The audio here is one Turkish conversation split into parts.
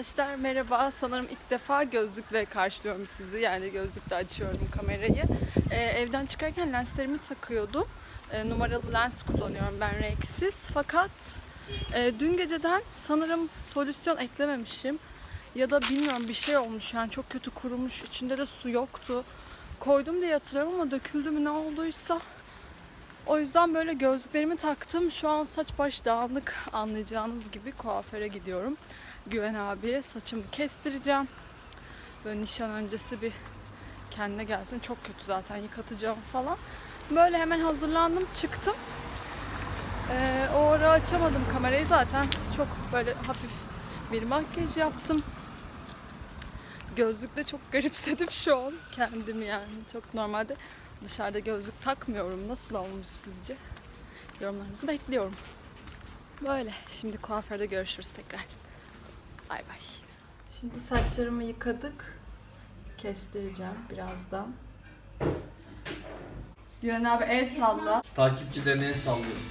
Arkadaşlar merhaba. Sanırım ilk defa gözlükle karşılıyorum sizi. Yani gözlükle açıyorum kamerayı. Ee, evden çıkarken lenslerimi takıyordum. Ee, numaralı lens kullanıyorum ben renksiz. Fakat e, dün geceden sanırım solüsyon eklememişim. Ya da bilmiyorum bir şey olmuş yani çok kötü kurumuş. İçinde de su yoktu. Koydum diye hatırlıyorum ama döküldü mü ne olduysa. O yüzden böyle gözlüklerimi taktım. Şu an saç baş dağınık anlayacağınız gibi kuaföre gidiyorum. Güven abiye saçımı kestireceğim. Böyle nişan öncesi bir kendine gelsin. Çok kötü zaten yıkatacağım falan. Böyle hemen hazırlandım çıktım. Ee, o ara açamadım kamerayı zaten. Çok böyle hafif bir makyaj yaptım. Gözlükle çok garipsedim şu an kendimi yani. Çok normalde dışarıda gözlük takmıyorum. Nasıl olmuş sizce? Yorumlarınızı bekliyorum. Böyle. Şimdi kuaförde görüşürüz tekrar. Bay bay. Şimdi saçlarımı yıkadık. Kestireceğim birazdan. Güven abi el salla. Takipçilerine el sallıyorum.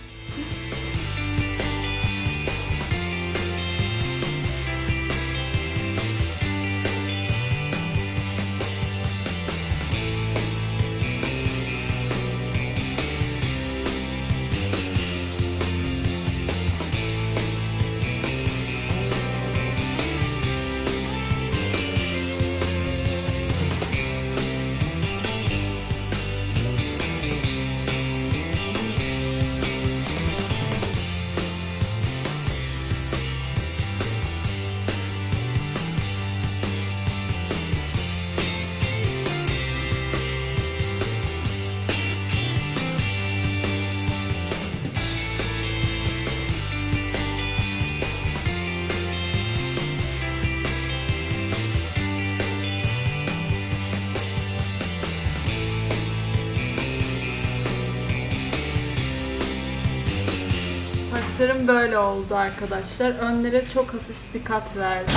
Saçlarım böyle oldu arkadaşlar. Önlere çok hafif bir kat verdik.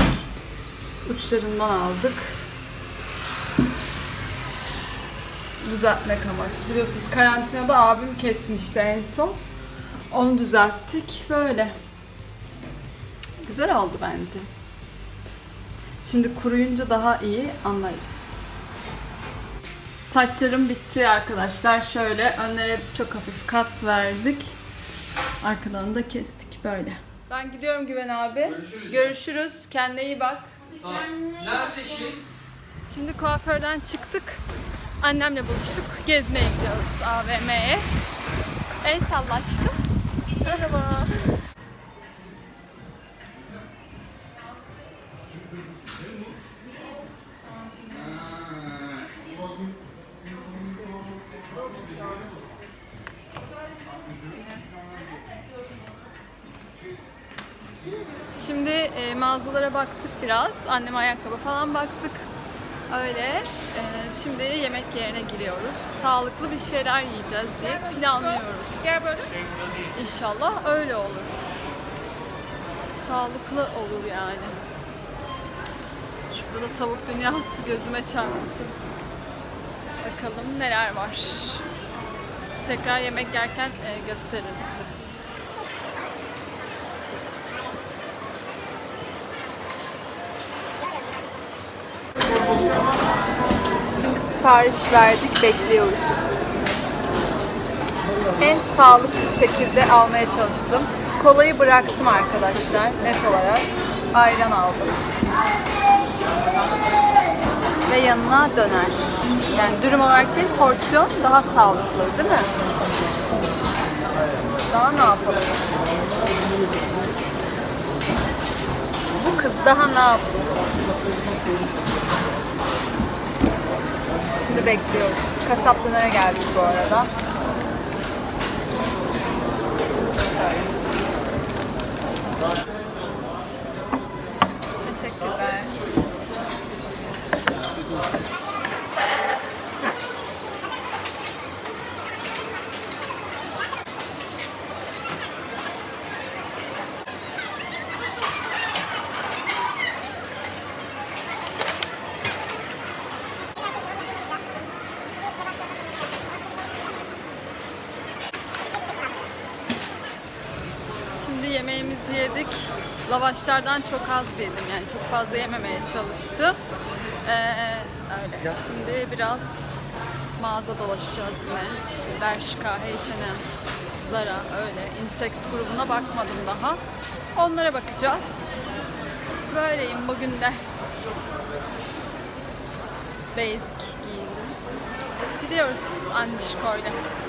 Uçlarından aldık. Düzeltmek amaçlı. Biliyorsunuz karantinada abim kesmişti en son. Onu düzelttik. Böyle. Güzel oldu bence. Şimdi kuruyunca daha iyi anlarız. Saçlarım bitti arkadaşlar. Şöyle önlere çok hafif kat verdik. Arkadan da kestik böyle. Ben gidiyorum Güven abi. Görüşürüz. Görüşürüz. Kendine iyi bak. Nerede şey? Şimdi kuaförden çıktık. Annemle buluştuk. Gezmeye gidiyoruz AVM'ye. El salla aşkım. Merhaba. Mağazalara baktık biraz. Anneme ayakkabı falan baktık. Öyle. E, şimdi yemek yerine giriyoruz. Sağlıklı bir şeyler yiyeceğiz diye planlıyoruz. Gel böyle. İnşallah öyle olur. Sağlıklı olur yani. Şurada da tavuk dünyası gözüme çarptı. Bakalım neler var. Tekrar yemek yerken e, gösteririm size. Şimdi sipariş verdik, bekliyoruz. En sağlıklı şekilde almaya çalıştım. Kolayı bıraktım arkadaşlar net olarak. Ayran aldım. Ve yanına döner. Yani dürüm olarak değil porsiyon daha sağlıklı değil mi? Daha ne yapalım? Bu kız daha ne yapsın? Şimdi bekliyoruz. Kasap geldik bu arada. Teşekkürler. Yemeğimizi yedik. lavaşlardan çok az yedim yani çok fazla yememeye çalıştım. Ee, öyle. Şimdi biraz mağaza dolaşacağız yine. Bershka, H&M, Zara öyle. Inditex grubuna bakmadım daha. Onlara bakacağız. Böyleyim bugün de. Basic giyindim. Gidiyoruz Anişko'yla. Ee,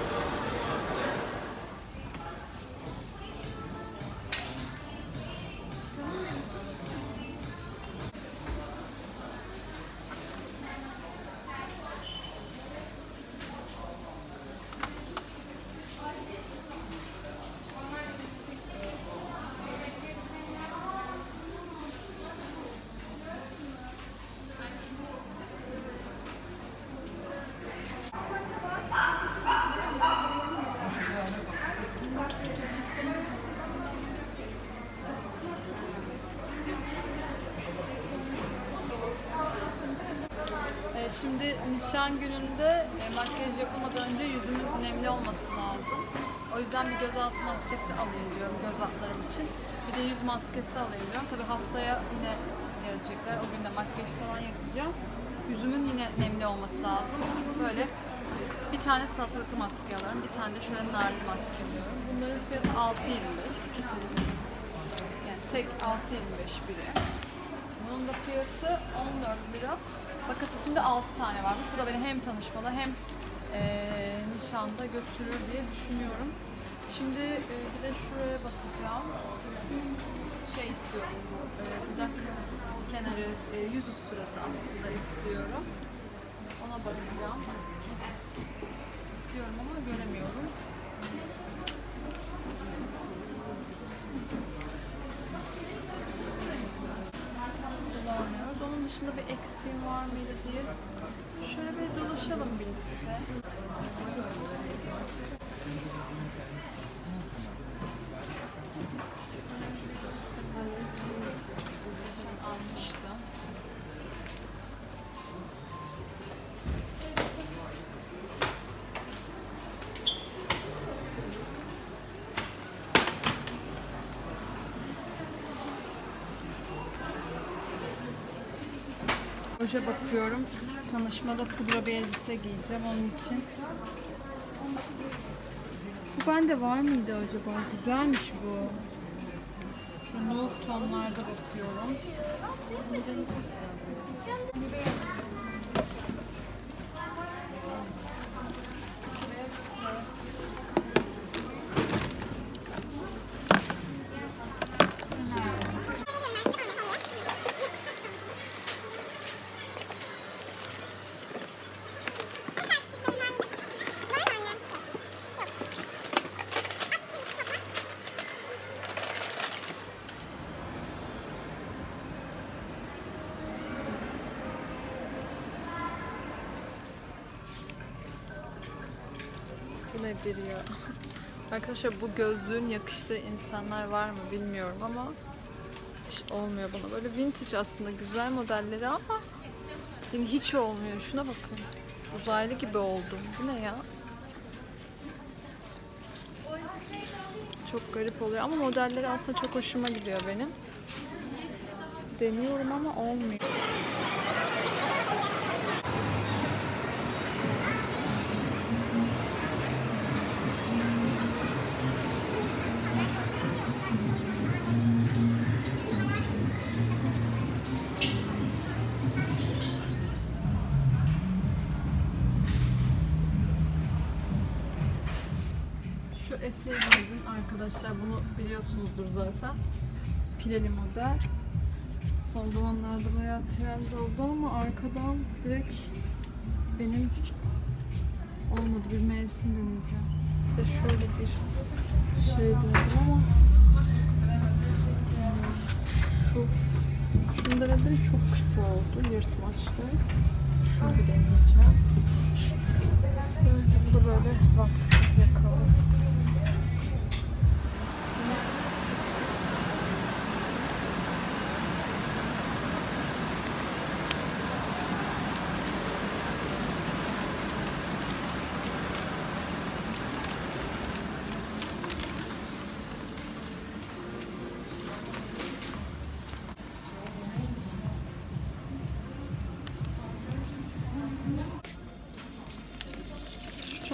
Şimdi nişan gününde e, makyaj yapılmadan önce yüzümün nemli olması lazım. O yüzden bir gözaltı maskesi alayım diyorum göz altlarım için. Bir de yüz maskesi alayım diyorum. Tabii haftaya yine gelecekler. O gün de makyaj falan yapacağım. Yüzümün yine nemli olması lazım. Böyle bir tane salatalıklı maske alıyorum. Bir tane de şöyle narlı maske alıyorum. Bunların fiyatı 6.25 ikisinin. Yani tek 6.25 biri. Bunun da fiyatı 14 lira. Fakat içinde 6 tane varmış. Bu da beni hem tanışmada hem eee nişanda götürür diye düşünüyorum. Şimdi eee, bir de şuraya bakacağım. Şey istiyorum bu eee, dudak kenarı eee, yüz usturası aslında istiyorum. Ona bakacağım. İstiyorum ama göremiyorum. kullanmıyoruz. Onun dışında bir eksiğim var mıydı diye şöyle bir dolaşalım birlikte. Almıştım. Oje bakıyorum. Tanışmada pudra bir elbise giyeceğim onun için. Bu bende var mıydı acaba? Güzelmiş bu. Nude tonlarda bakıyorum. Ya? Arkadaşlar bu gözlüğün yakıştığı insanlar var mı bilmiyorum ama hiç olmuyor bana. Böyle vintage aslında güzel modelleri ama yani hiç olmuyor. Şuna bakın. Uzaylı gibi oldum. Bu ne ya? Çok garip oluyor ama modelleri aslında çok hoşuma gidiyor benim. Deniyorum ama olmuyor. Arkadaşlar. Bunu biliyorsunuzdur zaten. Pileli model. Son zamanlarda bayağı trend oldu ama arkadan direkt benim olmadı bir mevsim deneyeceğim. De şöyle bir şey denedim ama şu şunu denedim çok kısa oldu yırtmaçlı. Şunu deneyeceğim. Böyle, bu da böyle WhatsApp yakalı.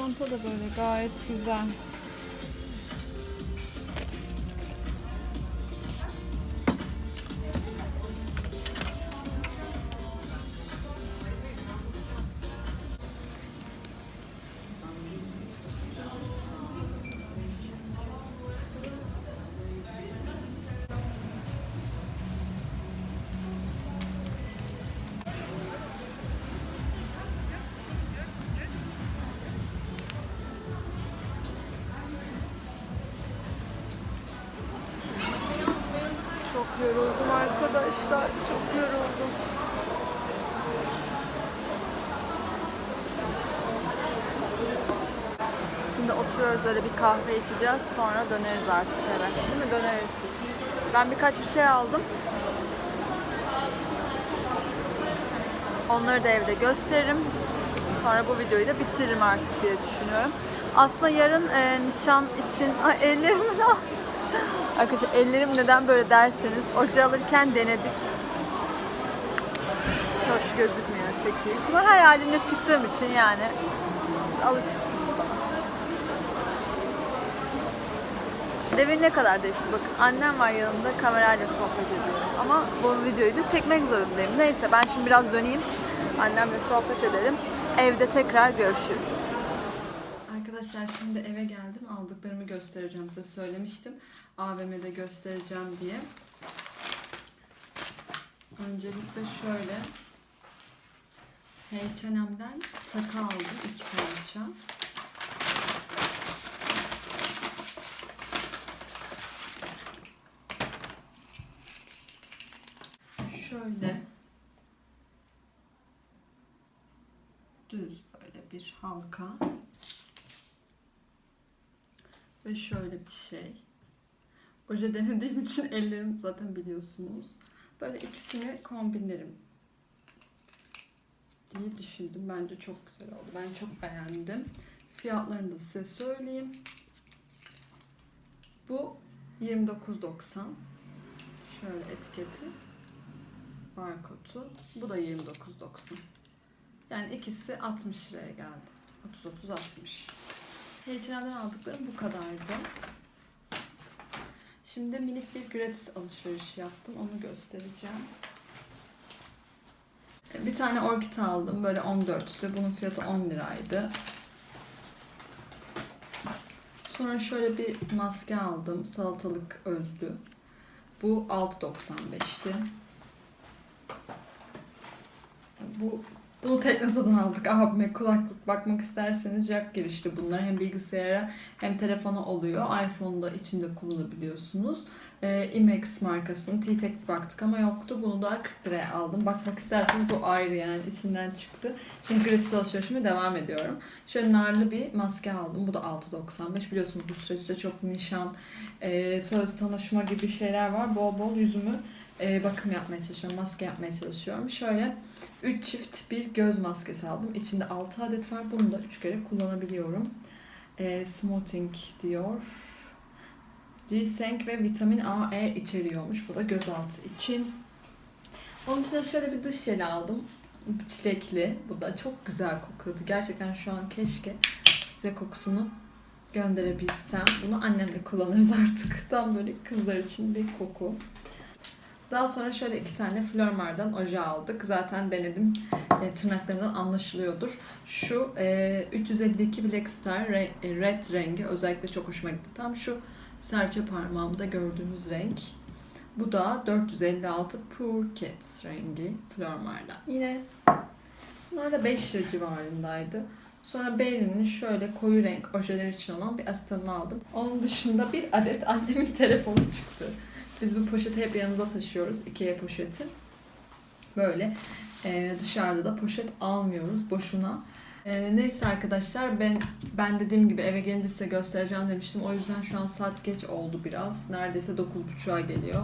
Çanta da böyle gayet güzel. Oturuyoruz öyle bir kahve içeceğiz. Sonra döneriz artık eve. Değil mi? Döneriz. Ben birkaç bir şey aldım. Onları da evde gösteririm. Sonra bu videoyu da bitiririm artık diye düşünüyorum. Aslında yarın e, nişan için... Ay ellerim Arkadaşlar ellerim neden böyle derseniz oje alırken denedik. Hiç hoş gözükmüyor çekeyim. Ama her halinde çıktığım için yani alışırsınız bana. Devir ne kadar değişti bakın. Annem var yanımda kamerayla sohbet ediyorum. Ama bu videoyu da çekmek zorundayım. Neyse ben şimdi biraz döneyim. Annemle sohbet edelim. Evde tekrar görüşürüz. Arkadaşlar şimdi eve geldim. Aldıklarımı göstereceğim size söylemiştim. AVM'de göstereceğim diye. Öncelikle şöyle H&M'den takı aldım iki parça. Şöyle düz böyle bir halka ve şöyle bir şey. Oje denediğim için ellerim zaten biliyorsunuz. Böyle ikisini kombinlerim diye düşündüm. Bence çok güzel oldu. Ben çok beğendim. Fiyatlarını da size söyleyeyim. Bu 29.90. Şöyle etiketi. Barkodu. Bu da 29.90. Yani ikisi 60 liraya geldi. 30-30-60. H&M'den aldıklarım bu kadardı. Şimdi minik bir gratis alışveriş yaptım. Onu göstereceğim. Bir tane orkid aldım. Böyle 14'lü. Bunun fiyatı 10 liraydı. Sonra şöyle bir maske aldım. Salatalık özlü. Bu 6.95'ti. Bu bunu Teknosa'dan aldık. Abime kulaklık bakmak isterseniz jack girişli bunlar hem bilgisayara hem telefona oluyor. iPhone'da içinde kullanabiliyorsunuz. Ee, Imex markasının T-Tek baktık ama yoktu. Bunu da 40 liraya aldım. Bakmak isterseniz bu ayrı yani. İçinden çıktı. Şimdi gratis alışverişime devam ediyorum. Şöyle narlı bir maske aldım. Bu da 6.95 biliyorsunuz bu süreçte çok nişan e, söz tanışma gibi şeyler var. Bol bol yüzümü e, bakım yapmaya çalışıyorum maske yapmaya çalışıyorum şöyle 3 çift bir göz maskesi aldım. İçinde 6 adet var. Bunu da 3 kere kullanabiliyorum. E, smoothing diyor. Ginseng ve vitamin A, E içeriyormuş. Bu da gözaltı için. Onun dışında şöyle bir dış jeli aldım. Çilekli. Bu da çok güzel kokuyordu. Gerçekten şu an keşke size kokusunu gönderebilsem. Bunu annemle kullanırız artık. Tam böyle kızlar için bir koku. Daha sonra şöyle iki tane Flormar'dan oje aldık. Zaten denedim. E, tırnaklarımdan anlaşılıyordur. Şu e, 352 Black Star re, e, Red rengi özellikle çok hoşuma gitti. Tam şu serçe parmağımda gördüğünüz renk. Bu da 456 Pure Cats rengi Flormar'dan. Yine bunlar da 5 lira civarındaydı. Sonra Berry'nin şöyle koyu renk ojeler için olan bir asitonunu aldım. Onun dışında bir adet annemin telefonu çıktı. Biz bu poşeti hep yanımıza taşıyoruz. Ikea poşeti. Böyle e, dışarıda da poşet almıyoruz boşuna. E, neyse arkadaşlar ben ben dediğim gibi eve gelince size göstereceğim demiştim. O yüzden şu an saat geç oldu biraz. Neredeyse 9.30'a geliyor.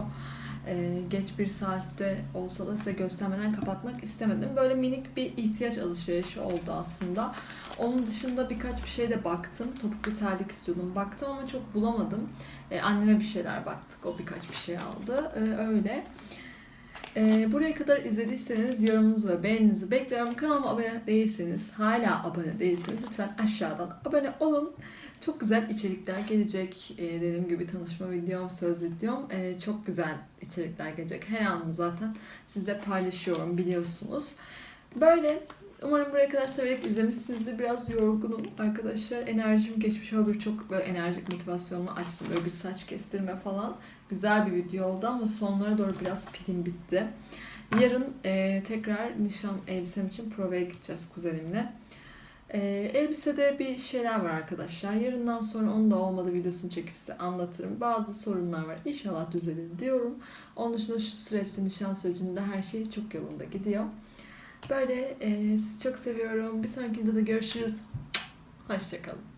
E, geç bir saatte olsa da size göstermeden kapatmak istemedim. Böyle minik bir ihtiyaç alışverişi oldu aslında. Onun dışında birkaç bir şeye de baktım. Topuklu terlik istiyordum. Baktım ama çok bulamadım. E, anneme bir şeyler baktık. O birkaç bir şey aldı. E, öyle. Ee, buraya kadar izlediyseniz yorumunuzu ve beğeninizi bekliyorum. Kanalıma abone değilseniz, hala abone değilseniz lütfen aşağıdan abone olun. Çok güzel içerikler gelecek. Ee, dediğim gibi tanışma videom, söz videom. Ee, çok güzel içerikler gelecek. Her anım zaten sizle paylaşıyorum biliyorsunuz. Böyle Umarım buraya kadar severek izlemişsinizdir. Biraz yorgunum arkadaşlar. Enerjim geçmiş olabilir. Çok böyle enerjik motivasyonla açtım. Böyle bir saç kestirme falan. Güzel bir video oldu ama sonlara doğru biraz pilim bitti. Yarın e, tekrar nişan elbisem için provaya gideceğiz kuzenimle. E, elbisede bir şeyler var arkadaşlar. Yarından sonra onun da olmadı videosunu çekip size anlatırım. Bazı sorunlar var. İnşallah düzelir diyorum. Onun dışında şu süreçte nişan sürecinde her şey çok yolunda gidiyor. Böyle e, sizi çok seviyorum. Bir sonraki videoda görüşürüz. Hoşçakalın.